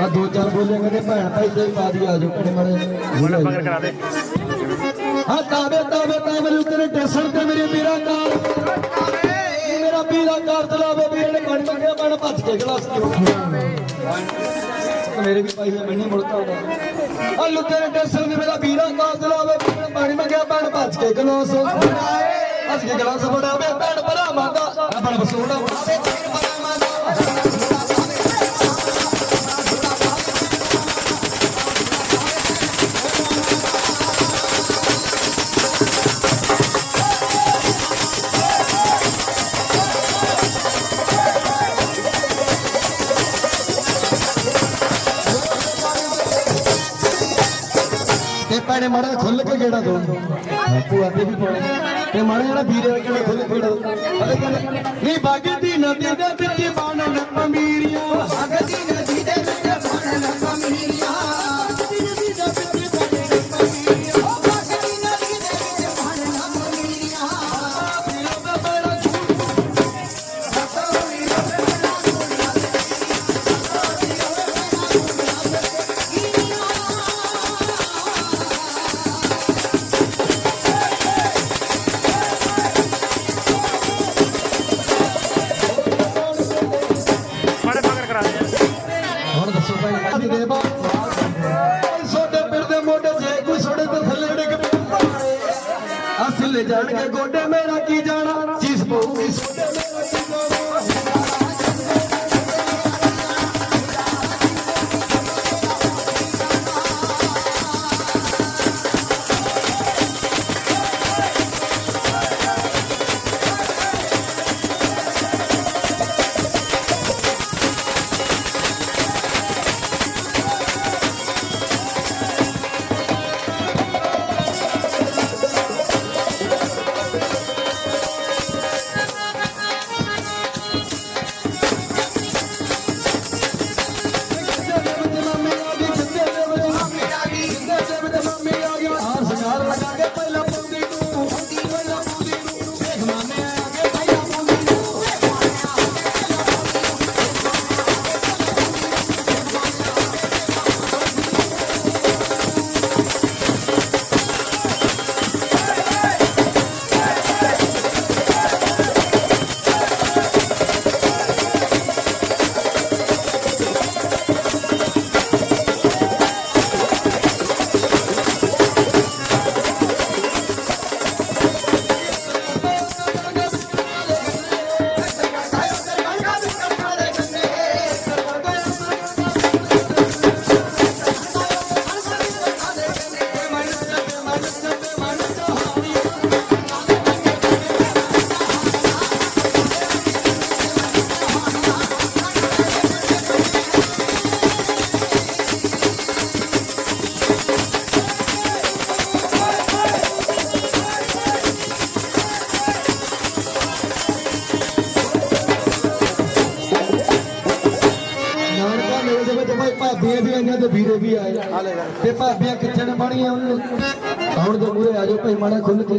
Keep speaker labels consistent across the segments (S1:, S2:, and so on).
S1: ਆ ਦੋ ਚਾਰ ਬੋਲੇ ਕਹਿੰਦੇ ਭੈਣ ਭਾਈ ਤੇ ਪਾ ਦੀ ਆ ਜਾਓ ਕਿਹੜੇ ਮਾਰੇ
S2: ਮਗਰ ਕਰਾ ਦੇ।
S1: ਹਾਂ ਤਾਵੇ ਤਾਵੇ ਤਾਵੇ ਉੱਤੇ ਟੇਸਣ ਤੇ ਮੇਰੇ ਵੀਰਾ ਕਾਲ। ਮੇਰਾ ਵੀਰਾ ਕਾਰ ਚਲਾਵੇ ਵੀਰ ਨੇ ਪਾਣੀ ਮੰਗਿਆ ਪਾਣ ਭੱਜ ਕੇ ਗਲਾਸ ਮੇਰੇ ਵੀ ਭਾਈ ਨੇ ਮੈਨੂੰ ਮੁੜਕਾ ਆਉਂਦਾ ਆ ਲੁੱਤੇ ਟੇਸਣ ਤੇ ਮੇਰਾ ਵੀਰਾ ਕਾਰ ਚਲਾਵੇ ਵੀਰ ਨੇ ਪਾਣੀ ਮੰਗਿਆ ਪਾਣ ਭੱਜ ਕੇ ਗਲਾਸ। ਭੱਜ ਕੇ ਗਲਾਸ ਫੜਾਵੇ ਭੈਣ ਭਰਾ ਮੰਦਾ ਆਪਣਾ ਬਸੋੜਾ ਉਡਾਵੇ ਭੈਣ ਭਰਾ ਮੰਦਾ ਤੇ ਪੈਣੇ ਮਾੜਾ ਖੁੱਲ ਕੇ ਗੇੜਾ ਦੋ। ਬਾਪੂ ਆਦੇ ਵੀ ਪਾਉਣੇ। ਤੇ ਮਾੜਾ ਜਿਹੜਾ ਵੀਰੇ ਦਾ ਖੁੱਲ ਕੇ ਗੇੜਾ ਨਹੀਂ ਬਾਗੀ ਦੀ ਨਦੀ ਦੇ ਵਿੱਚ ਬਾਣਨ ਪਮੀਰੀਆਂ। ਬਾਗੀ ਅੱਜ ਦੇ ਬਾ ਸੋਡੇ ਪਿਰ ਦੇ ਮੋਢੇ ਜੇ ਕੋਈ ਸੋਡੇ ਤੇ ਥੱਲੇ ਡਿੱਗ ਪੈਂਦਾ ਅਸਲ ਲੈ ਜਾਣਗੇ ਗੋਡੇ, ਮੇਰਾ ਕੀ ਜਾਣਾ? ਦੇ ਵਿੱਚ ਭਾਈ ਭਾਬੀਆਂ ਵੀ ਆਈਆਂ ਤੇ ਵੀਰੇ ਵੀ ਆਏ। ਤੇ ਭਾਬੀਆਂ ਕਿੱਥੇ ਨੇ ਬਣੀਆਂ ਉਹਨੂੰ ਆਉਣ ਦੇ ਮੂਰੇ ਆ ਜਾਓ ਭਾਈ ਮਾੜਾ ਖੁੱਲ ਕੇ।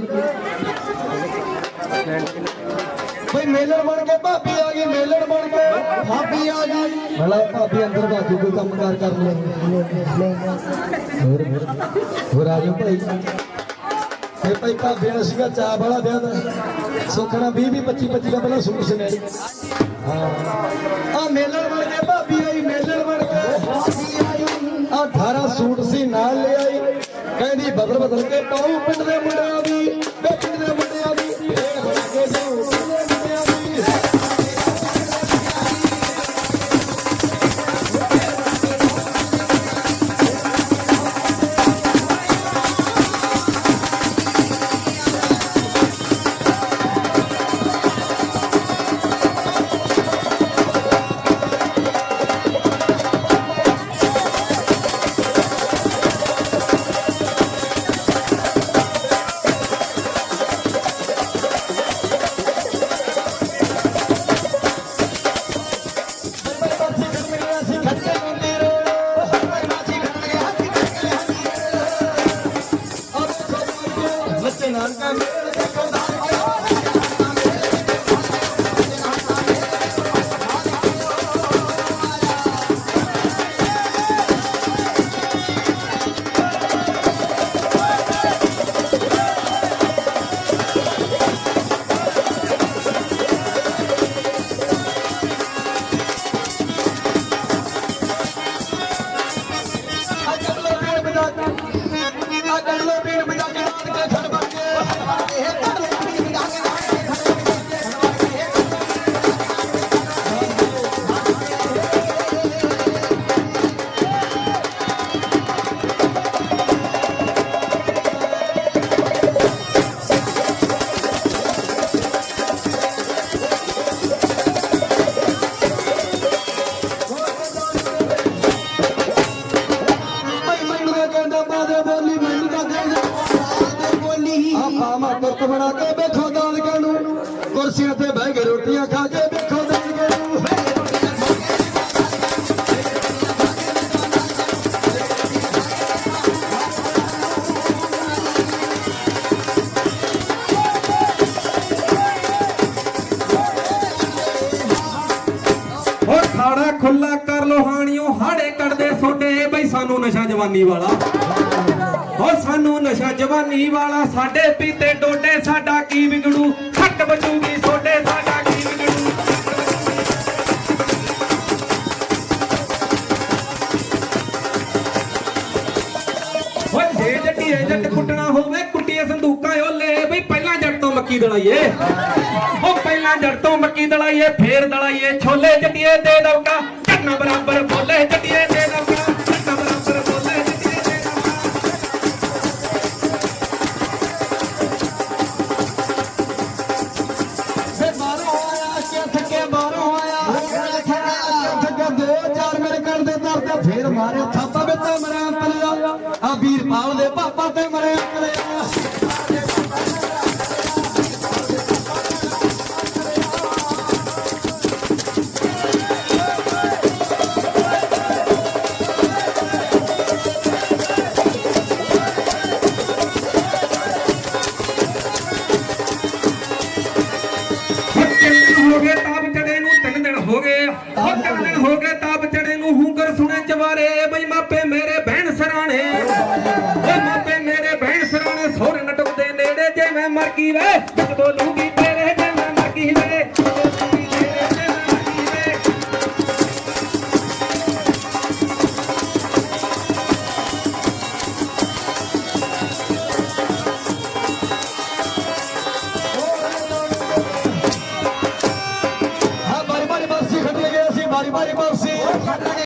S1: ਭਾਈ ਮੇਲਣ ਬਣ ਕੇ ਭਾਬੀ ਆ ਗਈ ਮੇਲਣ ਬਣ ਕੇ। ਭਾਬੀ ਆ ਗਈ। ਭਲਾ ਭਾਬੀ ਅੰਦਰ ਬਾਕੀ ਕੋਈ ਕੰਮ ਕਾਰ ਕਰ ਲੈ ਹੋਰ ਹੋਰ। ਹੋਰ ਆ ਜਾਓ ਭਾਈ। ਤੇ ਭਾਈ ਭਾਬੀ ਨੇ ਸੀਗਾ ਚਾਹ ਵਾਲਾ ਵਿਆਹ ਦਾ। ਸੁਖਣਾ 20 20 25 25 ਦਾ ਪਹਿਲਾਂ ਸੂਟ ਸੁਨਹਿਰੀ ਹਾਂ। ਆ ਮੇਲਣ ਬਣ ਕੇ ਸੂਟ ਸੀ ਨਾਲ ਲਿਆਈ। ਕਹਿੰਦੀ ਬਦਲ ਬਦਲ ਕੇ ਪਾਉ ਪਿੰਡ ਦੇ ਮੁੰਡਿਆਂ
S3: ਹਾਣੀਓ ਹਾੜੇ ਕੱਢਦੇ ਸੋਡੇ ਬਈ ਸਾਨੂੰ ਨਸ਼ਾ ਜਵਾਨੀ ਵਾਲਾ। ਓ ਸਾਨੂੰ ਨਸ਼ਾ ਜਵਾਨੀ ਵਾਲਾ, ਸਾਡੇ ਪੀਤੇ ਡੋਡੇ ਸਾਡਾ ਕੀ ਵਿਗੜੂ? ਖੱਟ ਬਚੂਗੀ ਸੋਡੇ, ਸਾਡਾ ਕੀ ਵਿਗੜੂ? ਓ ਜੇ ਜੱਟੀਏ ਜੱਟ ਕੁੱਟਣਾ ਹੋਵੇ, ਕੁੱਟੀਏ ਸੰਦੂਕਾਂ ਓਲੇ। ਬਈ ਪਹਿਲਾਂ ਜੱਟ ਤੋਂ ਮੱਕੀ ਦਲਾਈਏ। ਉਹ ਪਹਿਲਾਂ ਜੱਟ ਤੋਂ ਮੱਕੀ ਦਲਾਈਏ, ਫੇਰ ਦਲਾਈਏ। ਛੋਲੇ ਜੱਟੀਏ ਦੇ ਦਵਗਾ ਕੰਨਾ ਬਰਾਬਰ ਬੋਲੇ, ਜੱਟੀਏ ਦੇ ਦਵਗਾ ਕੰਨਾ ਬਰਾਬਰ ਬੋਲੇ, ਜੱਟੀਏ ਦੇ ਦਵਗਾ
S1: ਫੇ ਬਾਹਰੋਂ ਆਇਆ ਕਿ ਥੱਕੇ ਬਾਹਰੋਂ ਆਇਆ। ਥੱਕੇ ਦੋ ਚਾਰ ਮੇਰੇ ਕੰਨ ਦੇ ਦਰ ਫੇਰ ਮਾਰਿਆ, ਥਾਪਾ ਵਿੱਚ ਮਰਿਆ ਪਲਿਆ ਆ ਵੀਰਪਾਲ ਦੇ ਪਾਪਾ ਤੇ ਮਰਿਆ
S3: ਹੂੰਗਰ ਬਈ ਮਾਪੇ ਮੇਰੇ ਭੈਣ ਸਰਾਣੇ। ਓ ਮਾਪੇ ਮੇਰੇ ਭੈਣ ਸਰਾਣੇ, ਸੋਹਰੇ ਨਟਕਦੇ ਨੇੜੇ, ਜੇ ਮੈਂ ਮਰ ਗਈ ਵੇ ਵਿੱਚ ਬੋਲੂਗੀ